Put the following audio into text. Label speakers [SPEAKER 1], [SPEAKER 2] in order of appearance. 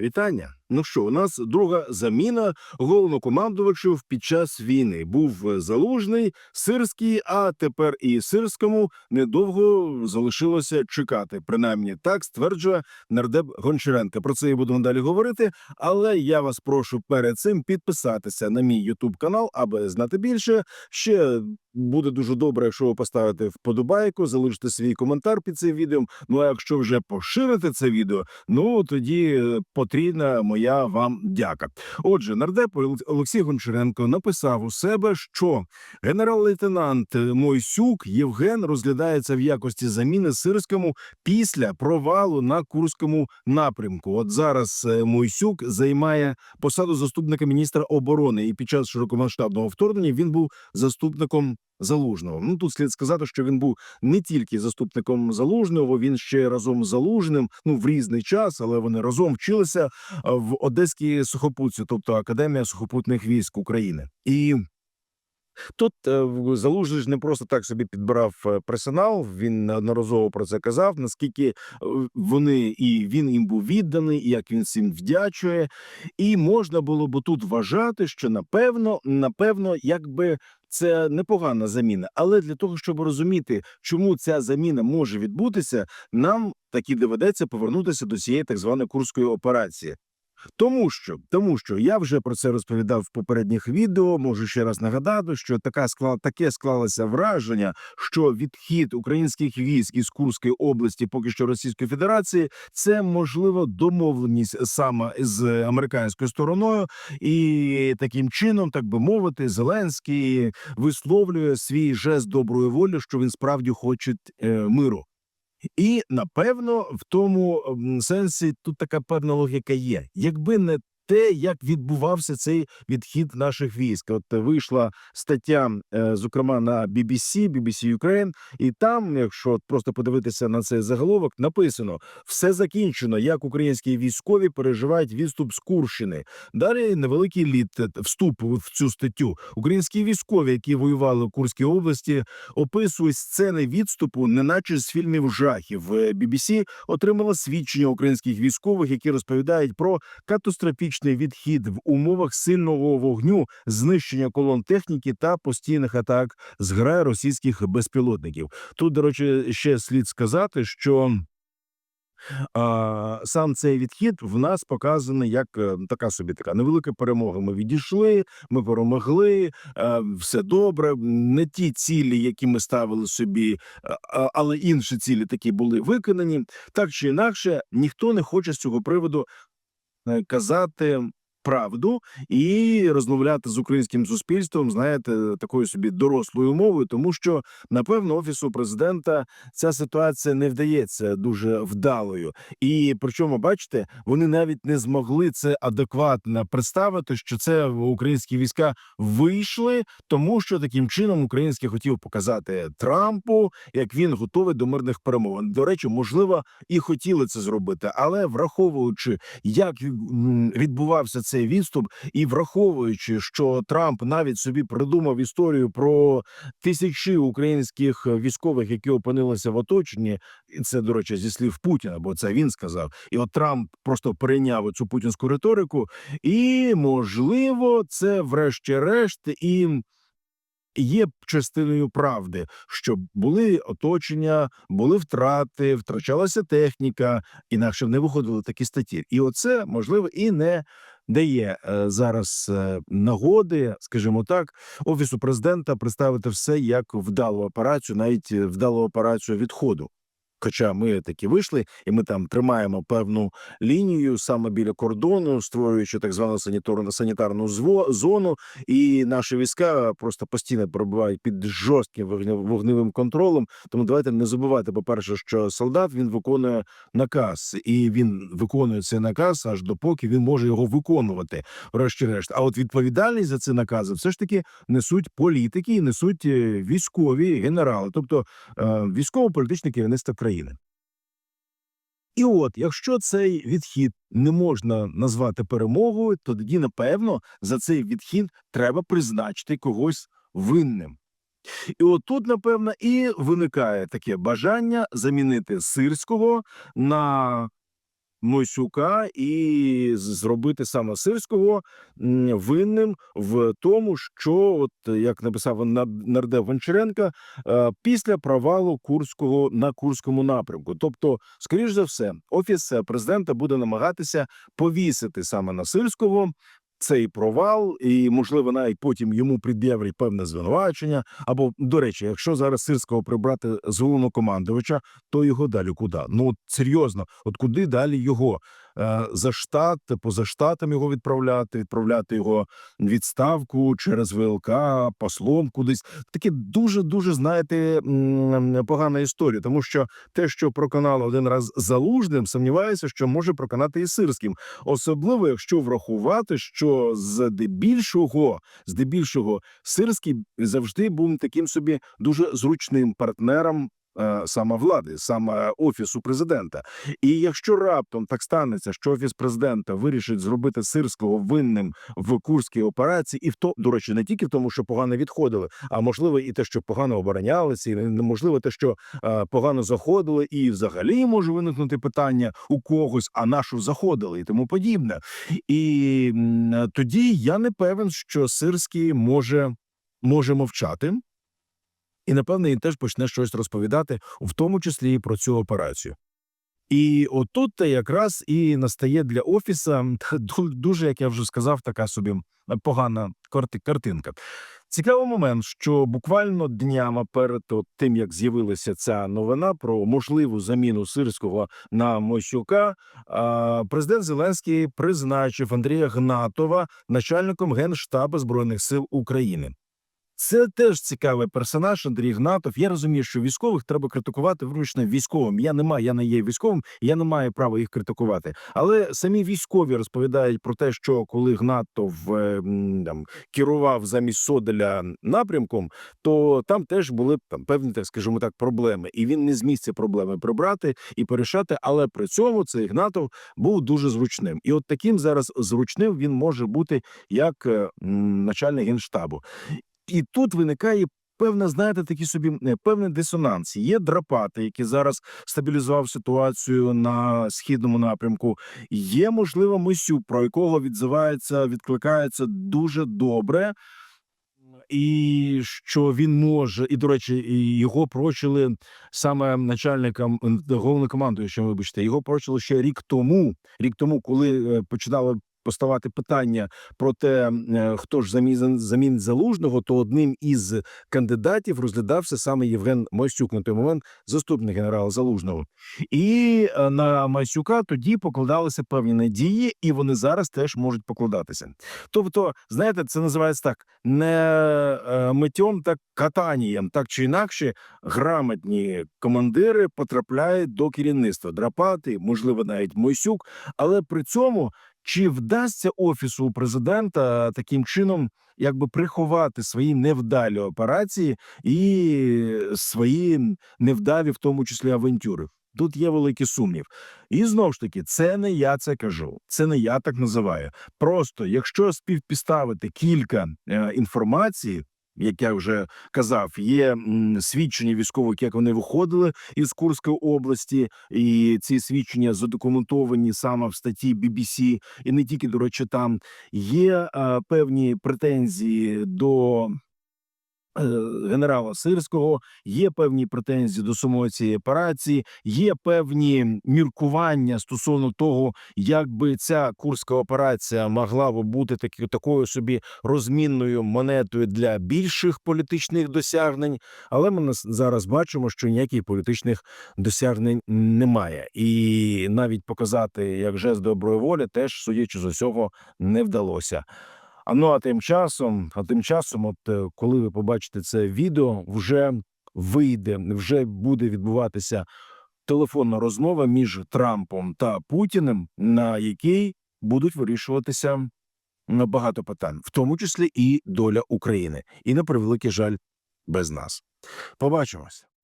[SPEAKER 1] Вітання. Ну що, у нас друга заміна головнокомандувачів під час війни. Був е, залужний, сирський, а тепер і сирському недовго залишилося чекати. Принаймні так стверджує нардеп Гончаренко. Про це я буду надалі говорити. Але я вас прошу перед цим підписатися на мій Ютуб канал, аби знати більше. Ще буде дуже добре, якщо ви поставите вподобайку, залишите свій коментар під цим відео. Ну а якщо вже поширите це відео, ну тоді е, потрібна моя вам дяка. Отже, нардеп Олексій Гончаренко написав у себе, що генерал-лейтенант Мойсюк Євген розглядається в якості заміни сирському після провалу на Курському напрямку. От зараз е, Мойсюк займає посаду заступника міністра оборони, і під час широкомасштабного вторгнення він був заступником. Залужного. Ну тут слід сказати, що він був не тільки заступником залужного, він ще разом з залужним, ну в різний час, але вони разом вчилися в Одеській сухопутці, тобто Академія сухопутних військ України. І тут е, залужний ж не просто так собі підбирав е, персонал. Він неодноразово про це казав. Наскільки е, вони і він їм був відданий, і як він всім вдячує. І можна було б тут вважати, що напевно, напевно, якби це непогана заміна. Але для того, щоб розуміти, чому ця заміна може відбутися, нам таки доведеться повернутися до цієї так званої курської операції. Тому що, тому що я вже про це розповідав в попередніх відео. Можу ще раз нагадати, що така склала таке склалося враження, що відхід українських військ із Курської області, поки що Російської Федерації, це можливо домовленість саме з американською стороною, і таким чином, так би мовити, Зеленський висловлює свій жест доброї волі, що він справді хоче е, миру. І напевно в тому сенсі тут така певна логіка є. Якби не те, як відбувався цей відхід наших військ, от вийшла стаття, е, зокрема на BBC, BBC Ukraine, і там, якщо просто подивитися на цей заголовок, написано все закінчено, як українські військові переживають відступ з Курщини. Далі невеликий літ е, вступ в цю статтю. Українські військові, які воювали в Курській області, описують сцени відступу, неначе з фільмів жахів. Е, BBC отримала свідчення українських військових, які розповідають про катастрофічний відхід в умовах сильного вогню, знищення колон техніки та постійних атак зграя російських безпілотників. Тут, до речі, ще слід сказати, що. Сам цей відхід в нас показаний як е, така собі така невелика перемога. Ми відійшли, ми перемогли, е, все добре. Не ті цілі, які ми ставили собі, а- але інші цілі такі були виконані. Так чи інакше, ніхто не хоче з цього приводу е, казати правду і розмовляти з українським суспільством, знаєте, такою собі дорослою мовою, тому що напевно офісу президента ця ситуація не вдається дуже вдалою. І причому, бачите, вони навіть не змогли це адекватно представити, що це українські війська вийшли, тому що таким чином український хотів показати Трампу, як він готовий до мирних перемовин. До речі, можливо, і хотіли це зробити, але враховуючи, як відбувався цей відступ, і враховуючи, що Трамп навіть собі придумав історію про тисячі українських військових, які опинилися в оточенні, і це до речі зі слів Путіна, бо це він сказав. І от Трамп просто перейняв цю путінську риторику, і можливо, це врешті-решт і. Є частиною правди, що були оточення, були втрати, втрачалася техніка, інакше не виходили такі статті. І оце можливо і не дає є зараз е, нагоди, скажімо так, офісу президента представити все як вдалу операцію, навіть е, вдалу операцію відходу. Хоча ми таки вийшли, і ми там тримаємо певну лінію саме біля кордону, створюючи так звану санітарну санітарну зону, і наші війська просто постійно перебувають під жорстким вогне- вогневим контролем. Тому давайте не забувати, по перше, що солдат він виконує наказ, і він виконує цей наказ аж допоки він може його виконувати. Врешті-решт, а от відповідальність за ці накази все ж таки несуть політики і несуть е, військові генерали, тобто е, військово-політичне керівництво країни. І от, якщо цей відхід не можна назвати перемогою, то тоді, напевно, за цей відхід треба призначити когось винним. І от тут, напевно, і виникає таке бажання замінити сирського на Мойсюка і зробити саме Сирського винним в тому, що, от як написав на- нардеп Гончаренка, е, після провалу Курського на Курському напрямку. Тобто, скоріш за все, офіс е, президента буде намагатися повісити саме на Сирського. Цей провал, і можливо навіть потім йому пред'являть певне звинувачення. Або до речі, якщо зараз сирського прибрати з головнокомандувача, то його далі куди? Ну серйозно, от куди далі його за штат, поза штатом його відправляти, відправляти його відставку через ВЛК, послом кудись. Таке дуже дуже знаєте погана історія, тому що те, що проконало один раз залужним, сумніваюся, що може проконати і сирським, особливо якщо врахувати, що здебільшого, здебільшого, сирський завжди був таким собі дуже зручним партнером. Е, Саме влади, саме офісу президента, і якщо раптом так станеться, що офіс президента вирішить зробити сирського винним в курській операції, і в то до речі, не тільки в тому, що погано відходили, а можливо, і те, що погано оборонялися, і можливо, те, що е, погано заходили, і взагалі може виникнути питання у когось, а на що заходили, і тому подібне. І м, тоді я не певен, що сирський може, може мовчати. І напевне він теж почне щось розповідати, в тому числі і про цю операцію. І отут та якраз і настає для офіса дуже, як я вже сказав, така собі погана карти- картинка. Цікавий момент, що буквально днями перед тим, як з'явилася ця новина про можливу заміну сирського на Мосюка, президент Зеленський призначив Андрія Гнатова начальником генштабу збройних сил України. Це теж цікавий персонаж Андрій Гнатов. Я розумію, що військових треба критикувати вручно військовим. Я не маю, я не є військовим, я не маю права їх критикувати. Але самі військові розповідають про те, що коли Гнатов е, там керував замість Соделя напрямком, то там теж були там певні, так скажімо так, проблеми, і він не зміг ці проблеми прибрати і порішати. Але при цьому цей Гнатов був дуже зручним. І от таким зараз зручним він може бути як е, начальник генштабу. І тут виникає певна, знаєте, такі собі е, певний дисонанс. Є драпати, який зараз стабілізував ситуацію на східному напрямку. Є можливо Мисюк, про якого відзивається, відкликається дуже добре. І що він може, і до речі, його прочили саме начальником головнокомандуючим, вибачте, його прочили ще рік тому. Рік тому, коли е, починали поставати питання про те, е, хто ж замін замін залужного, то одним із кандидатів розглядався саме Євген Мосюк на той момент, заступник генерала залужного. І е, на Масюка тоді покладалися певні надії, і вони зараз теж можуть покладатися. Тобто, знаєте, це називається так: не е, миттєм, так катанієм, так чи інакше, грамотні командири потрапляють до керівництва драпати, можливо, навіть Мойсюк, але при цьому. Чи вдасться офісу президента таким чином якби приховати свої невдалі операції і свої невдалі, в тому числі авантюри? Тут є великий сумнів. І знову ж таки, це не я це кажу, це не я так називаю. Просто якщо співпіставити кілька е, інформації. Як я вже казав, є свідчення військових, як вони виходили із Курської області, і ці свідчення задокументовані саме в статті BBC, і не тільки до речі, там. Є певні претензії до генерала Сирського, є певні претензії до самої цієї операції, є певні міркування стосовно того, як би ця курська операція могла би бути таки, такою собі розмінною монетою для більших політичних досягнень. Але ми зараз бачимо, що ніяких політичних досягнень немає, і навіть показати як жест доброї волі, теж судячи з усього, не вдалося. А ну а тим часом, а тим часом, от е, коли ви побачите це відео, вже вийде, вже буде відбуватися телефонна розмова між Трампом та Путіним, на якій будуть вирішуватися багато питань, в тому числі і доля України, і на превеликий жаль, без нас. Побачимось.